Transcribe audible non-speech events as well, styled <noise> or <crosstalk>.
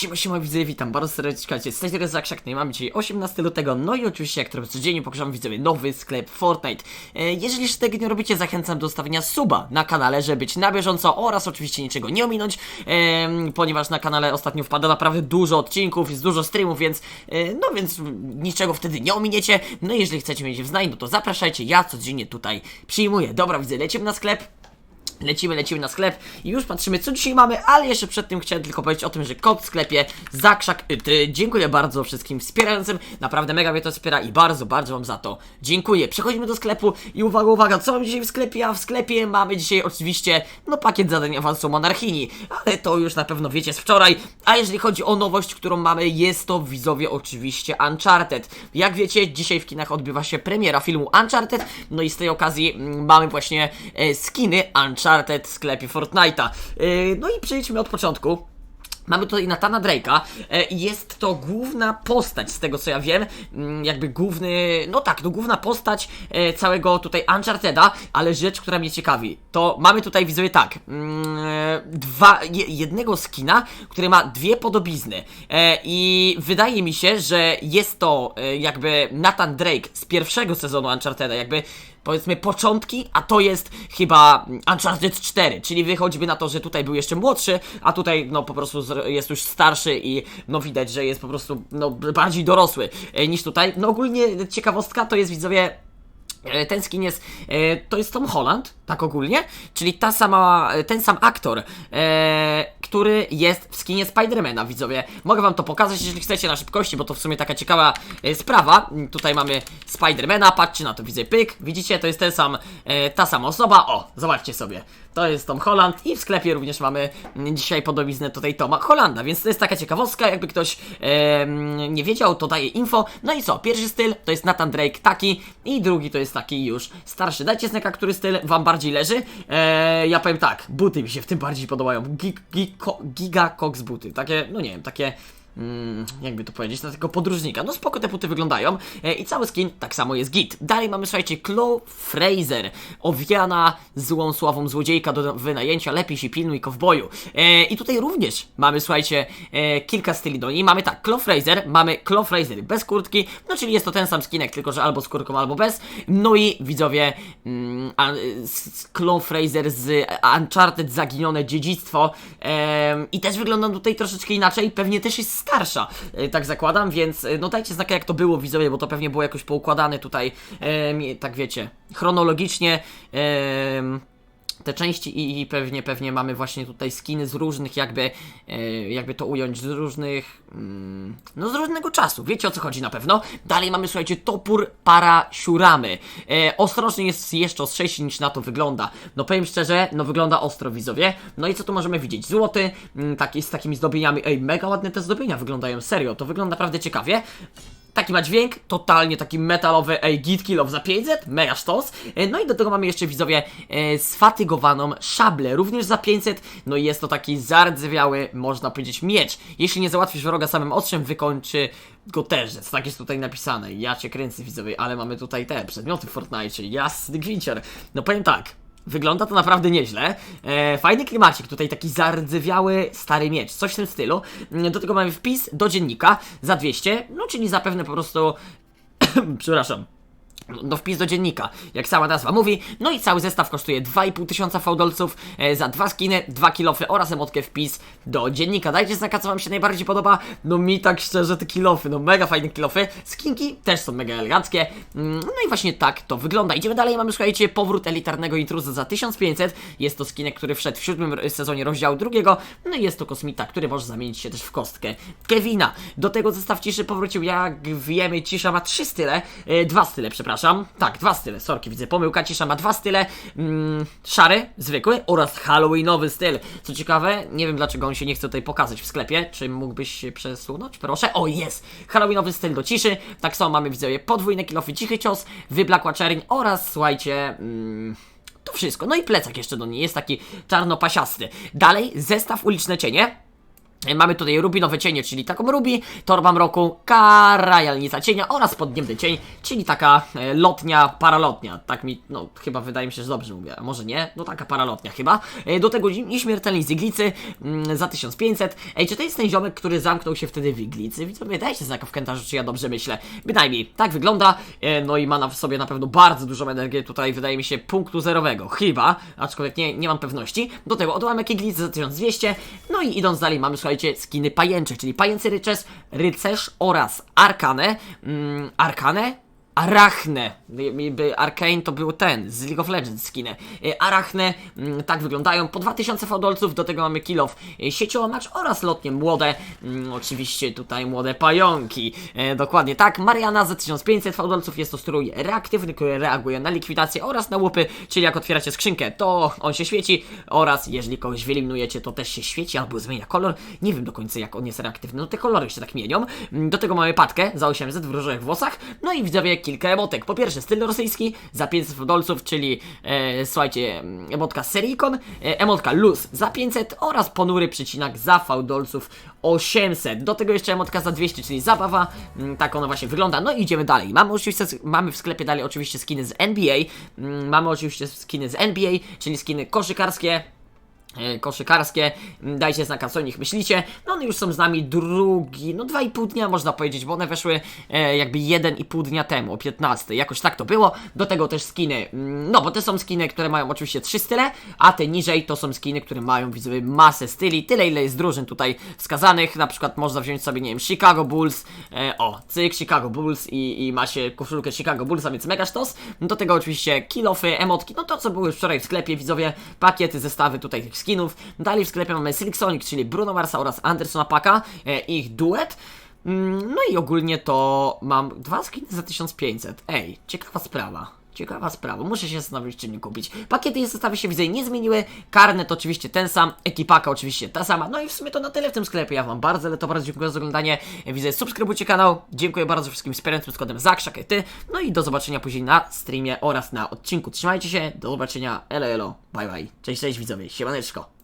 Siema, siema witam bardzo serdecznie, z tej strony Zakrzak, no i mamy dzisiaj 18 lutego, no i oczywiście jak to codziennie pokażemy widzowie nowy sklep Fortnite. E, jeżeli jeszcze tego nie robicie, zachęcam do zostawienia suba na kanale, żeby być na bieżąco oraz oczywiście niczego nie ominąć, e, ponieważ na kanale ostatnio wpada naprawdę dużo odcinków, jest dużo streamów, więc e, no więc niczego wtedy nie ominiecie. No i jeżeli chcecie mieć w znaj, no to zapraszajcie, ja codziennie tutaj przyjmuję. Dobra, widzę, lecimy na sklep. Lecimy, lecimy na sklep i już patrzymy co dzisiaj mamy, ale jeszcze przed tym chciałem tylko powiedzieć o tym, że kod w sklepie Zakrzak y, ty, Dziękuję bardzo wszystkim wspierającym, naprawdę mega mnie to wspiera i bardzo, bardzo wam za to dziękuję. Przechodzimy do sklepu i uwaga, uwaga, co mamy dzisiaj w sklepie? A w sklepie mamy dzisiaj oczywiście, no pakiet zadań awansu monarchini, ale to już na pewno wiecie z wczoraj. A jeżeli chodzi o nowość, którą mamy, jest to widzowie oczywiście Uncharted. Jak wiecie, dzisiaj w kinach odbywa się premiera filmu Uncharted, no i z tej okazji mm, mamy właśnie e, skiny Uncharted w sklepie Fortnite'a. E, no i przejdźmy od początku. Mamy tutaj Natana Drake'a e, jest to główna postać, z tego co ja wiem, mm, jakby główny, no tak, no główna postać e, całego tutaj Uncharted'a, ale rzecz, która mnie ciekawi, to mamy tutaj widzowie tak, mm, dwa, je, jednego skina, który ma dwie podobizny e, i wydaje mi się, że jest to jakby Nathan Drake z pierwszego sezonu Uncharted'a, jakby powiedzmy początki, a to jest chyba Uncharted 4, czyli wychodzi na to, że tutaj był jeszcze młodszy, a tutaj no po prostu jest już starszy i no widać, że jest po prostu no bardziej dorosły e, niż tutaj. No ogólnie ciekawostka to jest widzowie E, ten skin jest, e, to jest Tom Holland, tak ogólnie, czyli ta sama, e, ten sam aktor, e, który jest w skinie Spidermana, widzowie. Mogę wam to pokazać, jeżeli chcecie na szybkości, bo to w sumie taka ciekawa e, sprawa. Tutaj mamy Spidermana, patrzcie na to, widzę pyk, widzicie, to jest ten sam, e, ta sama osoba, o, zobaczcie sobie. To jest Tom Holland i w sklepie również mamy dzisiaj podobiznę tutaj Toma Hollanda, więc to jest taka ciekawostka, jakby ktoś em, nie wiedział, to daje info. No i co, pierwszy styl to jest Nathan Drake taki i drugi to jest taki już starszy. Dajcie znaka, który styl wam bardziej leży. E, ja powiem tak, buty mi się w tym bardziej podobają. Gig, gig, giga Cox buty, takie, no nie wiem, takie... Mm, jakby to powiedzieć, na tego podróżnika. No spoko te buty wyglądają e, i cały skin tak samo jest git. Dalej mamy, słuchajcie, Chloe Fraser, owiana złą sławą złodziejka do wynajęcia, lepiej się pilnuj kowboju. E, I tutaj również mamy, słuchajcie, e, kilka styli do niej. Mamy tak, Chloe Fraser, mamy Chloe Fraser bez kurtki, no czyli jest to ten sam skinek, tylko że albo z kurtką, albo bez. No i widzowie, mm, a, z Chloe Fraser z Uncharted Zaginione Dziedzictwo em, i też wygląda tutaj troszeczkę inaczej, pewnie też jest starsza, e, tak zakładam, więc e, no dajcie znaka jak to było widzowie, bo to pewnie było jakoś poukładane tutaj, tak wiecie, chronologicznie. Te części i, i pewnie, pewnie mamy właśnie tutaj skiny z różnych jakby, e, jakby to ująć, z różnych, mm, no z różnego czasu, wiecie o co chodzi na pewno. Dalej mamy, słuchajcie, topór parasiuramy. E, ostrożnie jest jeszcze ostrzejszy niż na to wygląda. No powiem szczerze, no wygląda ostro widzowie. No i co tu możemy widzieć? Złoty, mm, taki z takimi zdobieniami, ej, mega ładne te zdobienia wyglądają, serio, to wygląda naprawdę ciekawie. Taki ma dźwięk, totalnie taki metalowy, ej, git kill za 500, mega sztos. E, No i do tego mamy jeszcze widzowie e, sfatygowaną szablę, również za 500. No i jest to taki zardzewiały, można powiedzieć, miecz. Jeśli nie załatwisz wroga samym ostrzem, wykończy go terzec. Tak jest tutaj napisane. Ja cię kręcę widzowie, ale mamy tutaj te przedmioty w Fortnite, jasny gwincior. No powiem tak. Wygląda to naprawdę nieźle. E, fajny klimacik, tutaj taki zardzewiały stary miecz, coś w tym stylu. Mm, Do tego mamy wpis do dziennika za 200, no czyli zapewne po prostu. <coughs> Przepraszam. No wpis do dziennika, jak sama nazwa mówi. No i cały zestaw kosztuje 2,5 tysiąca fałdolców e, za dwa skiny, dwa kilofy oraz emotkę wpis do dziennika. Dajcie znaka, co wam się najbardziej podoba. No mi tak szczerze te kilofy, no mega fajne kilofy. Skinki też są mega eleganckie. Mm, No i właśnie tak to wygląda. Idziemy dalej, mamy słuchajcie, powrót elitarnego intruza za 1500. Jest to skinek, który wszedł w siódmym sezonie rozdziału drugiego. No i jest to kosmita, który może zamienić się też w kostkę Kevina. Do tego zestaw ciszy powrócił, jak wiemy, cisza ma trzy style, e, dwa style, przepraszam. Tak, dwa style, sorki, widzę, pomyłka, cisza ma dwa style. Mm, szary, zwykły oraz halloweenowy styl. Co ciekawe, nie wiem dlaczego on się nie chce tutaj pokazać w sklepie. Czy mógłbyś się przesunąć? Proszę. O, jest! Halloweenowy styl do ciszy. Tak samo mamy, widzowie, podwójne kilofy, cichy cios, wyblakła czerń oraz, słuchajcie... Mm, to wszystko. No i plecak jeszcze do niej jest taki czarno-pasiasty. Dalej, zestaw uliczne cienie. E, Mamy tutaj rubinowe cienie, czyli taką rubi, torba mroku, karajalnica cienia oraz podniebny cień, czyli taka e, lotnia, paralotnia. Tak mi, no chyba wydaje mi się, że dobrze mówię, a może nie? No taka paralotnia chyba. E, Do tego nieśmiertelnej z iglicy mm, za 1500. Ej, czy to jest ten ziomek, który zamknął się wtedy w iglicy? Widzowie, dajcie znaka w komentarzu, czy ja dobrze myślę. Bynajmniej, tak wygląda. E, No i ma na sobie na pewno bardzo dużą energię, tutaj wydaje mi się punktu zerowego, chyba, aczkolwiek nie, nie mam pewności. Do tego odłamek iglicy za 1200. No i idąc dalej mamy, słuchajcie, skiny pajęcze, czyli pajęcy rycerz, rycerz oraz arkane. Mm? Arachne. By Arcane to był ten, z League of Legends skiny. Y, Arachne, mm, tak wyglądają, po 2000 fałdolców, do tego mamy kill of y, sieciołamacz oraz lotnie młode, mm, oczywiście tutaj młode pająki. E, dokładnie tak, Mariana za 1500 fałdolców jest to strój reaktywny, który reaguje na likwidację oraz na łupy, czyli jak otwieracie skrzynkę, to on się świeci oraz jeżeli kogoś wyeliminujecie, to też się świeci albo zmienia kolor. Nie wiem do końca jak on jest reaktywny, no te kolory się tak mienią. Mm, Do tego mamy patkę za 800 w różowych włosach, no i widzowie kilka emotek. Po pierwsze styl rosyjski za 500 dolców, czyli e, słuchajcie, mm, emotka Serikon, e, emotka Luz za 500 oraz ponury przecinak za fałdolców 800. Do tego jeszcze emotka za 200, czyli zabawa. Mm, Tak ona właśnie wygląda. No i idziemy dalej. Mamy oczywiście mamy w sklepie dalej oczywiście skiny z NBA. Mm, Mamy oczywiście skiny z NBA, czyli skiny koszykarskie koszykarskie. Mm, Dajcie znaka, co o nich myślicie. No one już są z nami drugi, no dwa i pół dnia można powiedzieć, bo one weszły e, jakby jeden i pół dnia temu, o 15. Jakoś tak to było. Do tego też skiny, mm, no bo te są skiny, które mają oczywiście trzy style, a te niżej to są skiny, które mają widzowie masę styli, tyle ile jest drużyn tutaj wskazanych. Na przykład można wziąć sobie, nie wiem, Chicago Bulls, e, o, cyk, Chicago Bulls i, i ma się koszulkę Chicago Bulls, a więc mega sztos. Do tego oczywiście kilofy, emotki, no to co były wczoraj w sklepie, widzowie, pakiety, zestawy tutaj skinów. Dalej w sklepie mamy Silk Sonic, czyli Bruno Marsa oraz Andersona Paka, e, ich duet. Mm, No i ogólnie to mam dwa skiny za 1500. Ej, ciekawa sprawa. Ciekawa sprawa, muszę się zastanowić, czy nie kupić. Pakiety i zestawy się widzę nie zmieniły. Karnet oczywiście ten sam, ekipaka oczywiście ta sama. No i w sumie to na tyle w tym sklepie. Ja Wam bardzo, ale to bardzo dziękuję za oglądanie. Widzę, subskrybujcie kanał. Dziękuję bardzo wszystkim wspierającym z kodem ZAKSZAKETY. No i do zobaczenia później na streamie oraz na odcinku. Trzymajcie się, do zobaczenia. Elo, elo, bye bye. Cześć, cześć widzowie, siemaneczko.